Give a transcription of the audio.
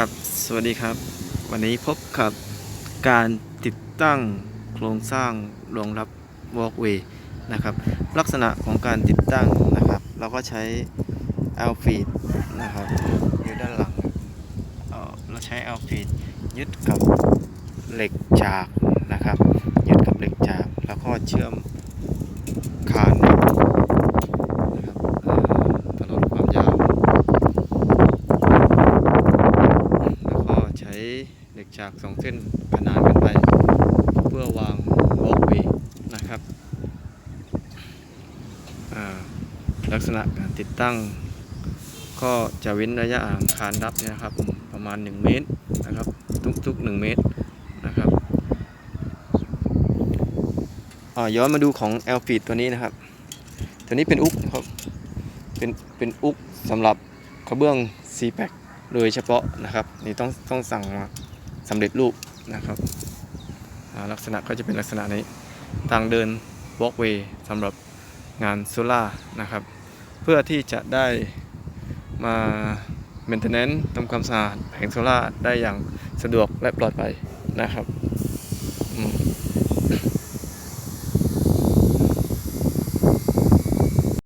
ครับ สวัสดีครับ วันนี้พบกับการติดตั้งโครงสร้างรองรับ walkway นะครับ ลักษณะของการติดตั้งนะครับ เราก็ใช้ l f e e d นะครับอยู่ด้านหลังเเราใช้ l f e e d ยึดกับเหล็กจากนะครับ ยึดกับเหล็กจาก แล้วก็เชื่อมคานนะครับเอ่อตลอดความยาว แล้วก็ใช้ เหล็กฉากสองเส้นขนานกันไป เพื่อวางวอล์กเวย์นะครับลักษณะการติดตั้ง ก็จะเว้นระยะห่างคานรับนะครับ ประมาณ 1 เมตรนะครับ ทุกๆ 1 เมตรนะครับอ่าย้อนมาดูของ l f e e d ตัวนี้นะครับ ตัวนี้เป็นอุกนะครับเป็นเป็นอุกสำหรับกระเบื้อง c p a c โดยเฉพาะนะครับ นี่ต้องต้องสั่งมา สำเร็จรูปนะครับ ลักษณะก็จะเป็นลักษณะนี้ทางเดิน walkway สำหรับงานโซล่านะครับ เพื่อที่จะได้มา maintenance ทำความสะอาดแผงโซล่าได้อย่างสะดวกและปลอดภัยนะครับ